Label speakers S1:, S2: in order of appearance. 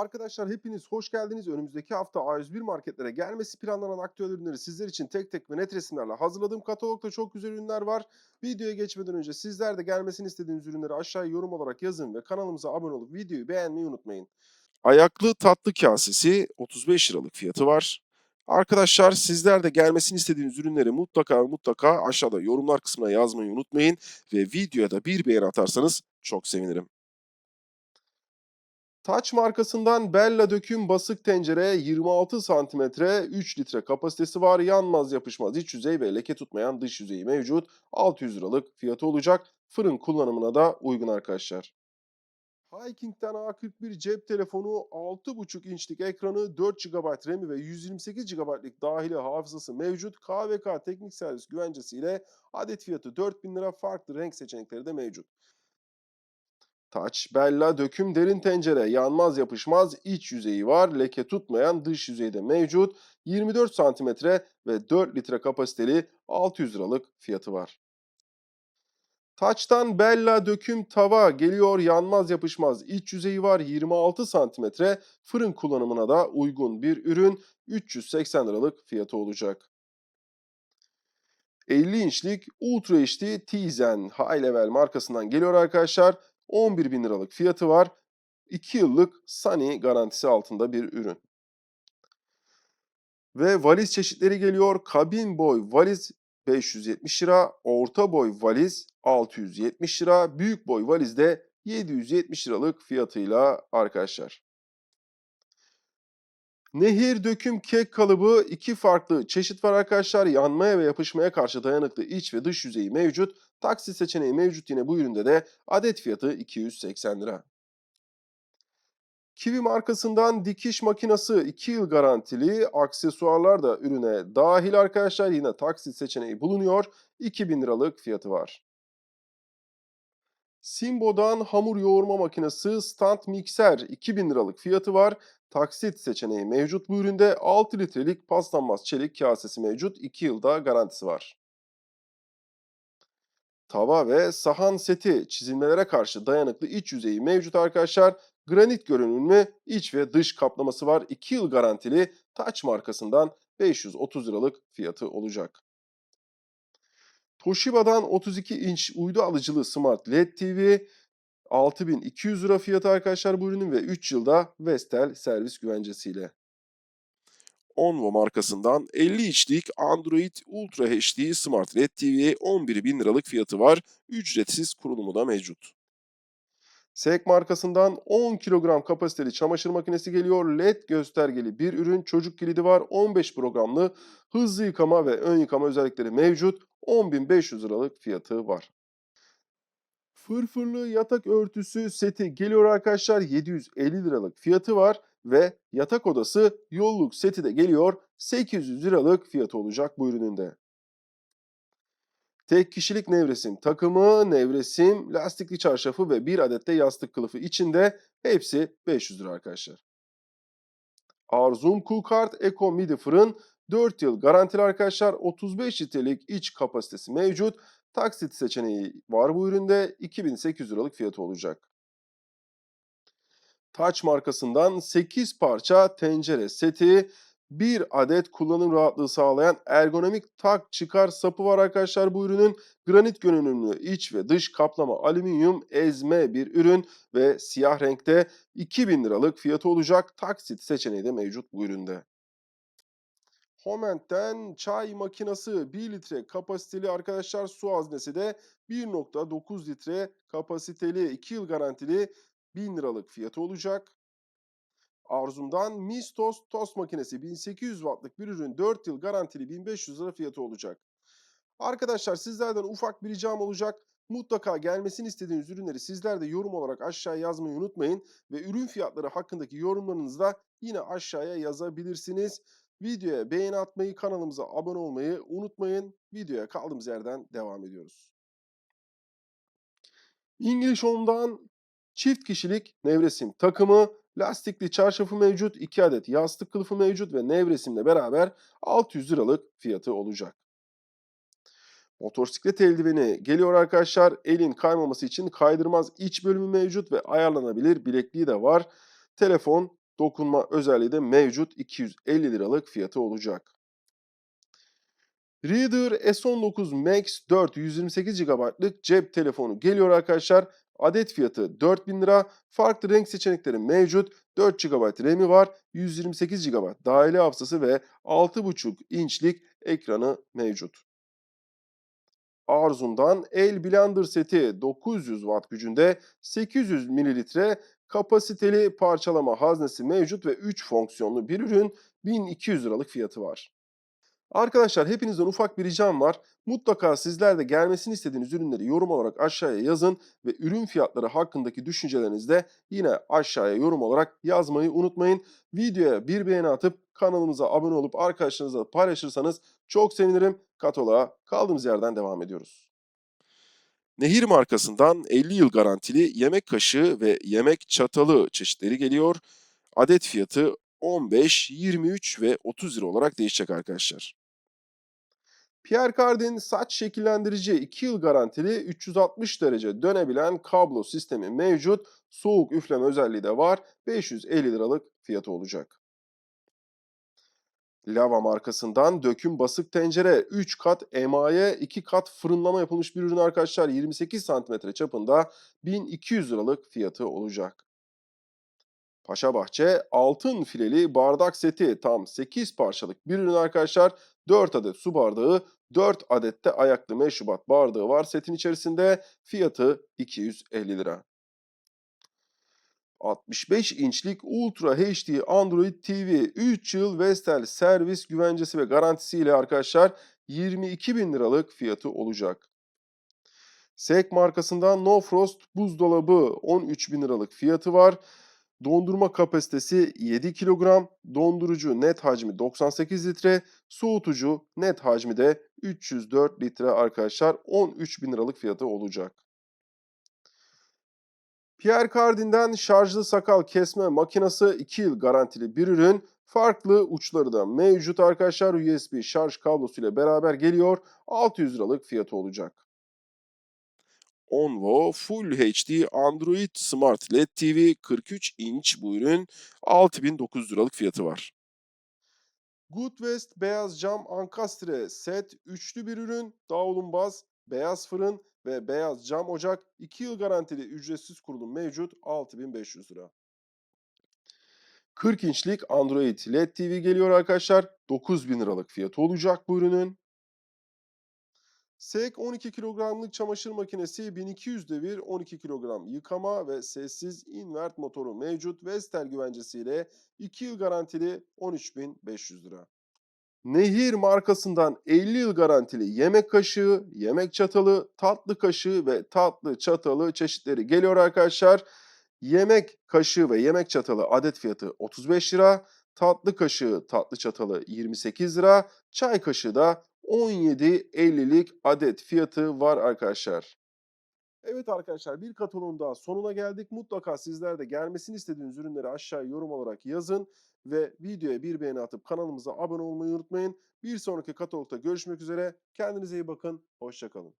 S1: Arkadaşlar hepiniz hoş geldiniz. Önümüzdeki hafta A101 marketlere gelmesi planlanan aktüel ürünleri sizler için tek tek ve net resimlerle hazırladığım katalogda çok güzel ürünler var. Videoya geçmeden önce sizler de gelmesini istediğiniz ürünleri aşağıya yorum olarak yazın ve kanalımıza abone olup videoyu beğenmeyi unutmayın. Ayaklı tatlı kasesi 35 liralık fiyatı var. Arkadaşlar sizler de gelmesini istediğiniz ürünleri mutlaka mutlaka aşağıda yorumlar kısmına yazmayı unutmayın ve videoya da bir beğeni atarsanız çok sevinirim. Taç markasından Bella döküm basık tencere 26 santimetre 3 litre kapasitesi var. Yanmaz yapışmaz iç yüzey ve leke tutmayan dış yüzeyi mevcut. 600 liralık fiyatı olacak. Fırın kullanımına da uygun arkadaşlar. Hiking'den A41 cep telefonu 6,5 inçlik ekranı 4 GB RAM'i ve 128 GB'lik dahili hafızası mevcut. KVK teknik servis güvencesiyle adet fiyatı 4000 lira farklı renk seçenekleri de mevcut. Taç, bella, döküm, derin tencere, yanmaz yapışmaz iç yüzeyi var. Leke tutmayan dış yüzeyde mevcut. 24 santimetre ve 4 litre kapasiteli 600 liralık fiyatı var. Taç'tan bella, döküm, tava geliyor. Yanmaz yapışmaz iç yüzeyi var. 26 santimetre fırın kullanımına da uygun bir ürün. 380 liralık fiyatı olacak. 50 inçlik Ultra HD Tizen High Level markasından geliyor arkadaşlar. 11 bin liralık fiyatı var. 2 yıllık Sunny garantisi altında bir ürün. Ve valiz çeşitleri geliyor. Kabin boy valiz 570 lira, orta boy valiz 670 lira, büyük boy valiz de 770 liralık fiyatıyla arkadaşlar. Nehir döküm kek kalıbı iki farklı çeşit var arkadaşlar. Yanmaya ve yapışmaya karşı dayanıklı iç ve dış yüzeyi mevcut. Taksi seçeneği mevcut yine bu üründe de adet fiyatı 280 lira. Kiwi markasından dikiş makinası 2 yıl garantili aksesuarlar da ürüne dahil arkadaşlar. Yine taksit seçeneği bulunuyor. 2000 liralık fiyatı var. Simbo'dan hamur yoğurma makinesi stand mikser 2000 liralık fiyatı var. Taksit seçeneği mevcut bu üründe 6 litrelik paslanmaz çelik kasesi mevcut 2 yılda garantisi var. Tava ve sahan seti çizilmelere karşı dayanıklı iç yüzeyi mevcut arkadaşlar. Granit görünümlü iç ve dış kaplaması var. 2 yıl garantili Taç markasından 530 liralık fiyatı olacak. Toshiba'dan 32 inç uydu alıcılı Smart LED TV 6200 lira fiyatı arkadaşlar bu ürünün ve 3 yılda Vestel servis güvencesiyle. Onvo markasından 50 inçlik Android Ultra HD Smart LED TV 11.000 liralık fiyatı var. Ücretsiz kurulumu da mevcut. SEK markasından 10 kilogram kapasiteli çamaşır makinesi geliyor. LED göstergeli bir ürün. Çocuk kilidi var. 15 programlı hızlı yıkama ve ön yıkama özellikleri mevcut. 10.500 liralık fiyatı var. Fırfırlı yatak örtüsü seti geliyor arkadaşlar. 750 liralık fiyatı var ve yatak odası yolluk seti de geliyor. 800 liralık fiyatı olacak bu ürünün de. Tek kişilik nevresim takımı, nevresim, lastikli çarşafı ve bir adet de yastık kılıfı içinde hepsi 500 lira arkadaşlar. Arzum Cookart Eco Midi fırın 4 yıl garantili arkadaşlar 35 litrelik iç kapasitesi mevcut. Taksit seçeneği var bu üründe 2800 liralık fiyatı olacak. Taç markasından 8 parça tencere seti, bir adet kullanım rahatlığı sağlayan ergonomik tak çıkar sapı var arkadaşlar bu ürünün. Granit görünümlü iç ve dış kaplama alüminyum ezme bir ürün ve siyah renkte 2000 liralık fiyatı olacak. Taksit seçeneği de mevcut bu üründe. Homent'ten çay makinesi 1 litre kapasiteli arkadaşlar su haznesi de 1.9 litre kapasiteli 2 yıl garantili 1000 liralık fiyatı olacak. Arzum'dan Mistos tost makinesi 1800 wattlık bir ürün 4 yıl garantili 1500 lira fiyatı olacak. Arkadaşlar sizlerden ufak bir ricam olacak. Mutlaka gelmesini istediğiniz ürünleri sizler de yorum olarak aşağıya yazmayı unutmayın. Ve ürün fiyatları hakkındaki yorumlarınızı da yine aşağıya yazabilirsiniz. Videoya beğeni atmayı, kanalımıza abone olmayı unutmayın. Videoya kaldığımız yerden devam ediyoruz. English Home'dan çift kişilik nevresim takımı, lastikli çarşafı mevcut, 2 adet yastık kılıfı mevcut ve nevresimle beraber 600 liralık fiyatı olacak. Motosiklet eldiveni geliyor arkadaşlar. Elin kaymaması için kaydırmaz iç bölümü mevcut ve ayarlanabilir bilekliği de var. Telefon dokunma özelliği de mevcut 250 liralık fiyatı olacak. Reader S19 Max 4 128 GB'lık cep telefonu geliyor arkadaşlar. Adet fiyatı 4000 lira. Farklı renk seçenekleri mevcut. 4 GB RAM'i var. 128 GB dahili hafızası ve 6,5 inçlik ekranı mevcut. Arzum'dan El Blender seti 900 Watt gücünde 800 mililitre kapasiteli parçalama haznesi mevcut ve 3 fonksiyonlu bir ürün 1200 liralık fiyatı var. Arkadaşlar hepinizden ufak bir ricam var. Mutlaka sizler de gelmesini istediğiniz ürünleri yorum olarak aşağıya yazın ve ürün fiyatları hakkındaki düşüncelerinizi de yine aşağıya yorum olarak yazmayı unutmayın. Videoya bir beğeni atıp kanalımıza abone olup arkadaşlarınızla paylaşırsanız çok sevinirim. Kataloğa kaldığımız yerden devam ediyoruz. Nehir markasından 50 yıl garantili yemek kaşığı ve yemek çatalı çeşitleri geliyor. Adet fiyatı 15, 23 ve 30 lira olarak değişecek arkadaşlar. Pierre Cardin saç şekillendirici 2 yıl garantili 360 derece dönebilen kablo sistemi mevcut. Soğuk üfleme özelliği de var. 550 liralık fiyatı olacak. Lava markasından döküm basık tencere 3 kat emaye 2 kat fırınlama yapılmış bir ürün arkadaşlar. 28 santimetre çapında 1200 liralık fiyatı olacak. Paşabahçe altın fileli bardak seti tam 8 parçalık bir ürün arkadaşlar. 4 adet su bardağı, 4 adet de ayaklı meşrubat bardağı var setin içerisinde. Fiyatı 250 lira. 65 inçlik Ultra HD Android TV 3 yıl Vestel servis güvencesi ve garantisiyle arkadaşlar 22 bin liralık fiyatı olacak. SEK markasından No Frost buzdolabı 13 bin liralık fiyatı var. Dondurma kapasitesi 7 kilogram, dondurucu net hacmi 98 litre, soğutucu net hacmi de 304 litre arkadaşlar 13 bin liralık fiyatı olacak. Pierre Cardin'den şarjlı sakal kesme makinesi 2 yıl garantili bir ürün. Farklı uçları da mevcut arkadaşlar. USB şarj kablosu ile beraber geliyor. 600 liralık fiyatı olacak. Onvo Full HD Android Smart LED TV 43 inç bu ürün 6900 liralık fiyatı var. Goodwest beyaz cam ankastre set üçlü bir ürün davlumbaz, beyaz fırın ve beyaz cam ocak 2 yıl garantili ücretsiz kurulum mevcut 6500 lira. 40 inçlik Android LED TV geliyor arkadaşlar 9000 liralık fiyatı olacak bu ürünün. SEK 12 kilogramlık çamaşır makinesi 1200 devir 12 kilogram yıkama ve sessiz invert motoru mevcut Vestel güvencesiyle 2 yıl garantili 13.500 lira. Nehir markasından 50 yıl garantili yemek kaşığı, yemek çatalı, tatlı kaşığı ve tatlı çatalı çeşitleri geliyor arkadaşlar. Yemek kaşığı ve yemek çatalı adet fiyatı 35 lira, tatlı kaşığı, tatlı çatalı 28 lira, çay kaşığı da 17.50'lik adet fiyatı var arkadaşlar. Evet arkadaşlar bir kataloğun daha sonuna geldik. Mutlaka sizler de gelmesini istediğiniz ürünleri aşağıya yorum olarak yazın. Ve videoya bir beğeni atıp kanalımıza abone olmayı unutmayın. Bir sonraki katalogda görüşmek üzere. Kendinize iyi bakın. Hoşçakalın.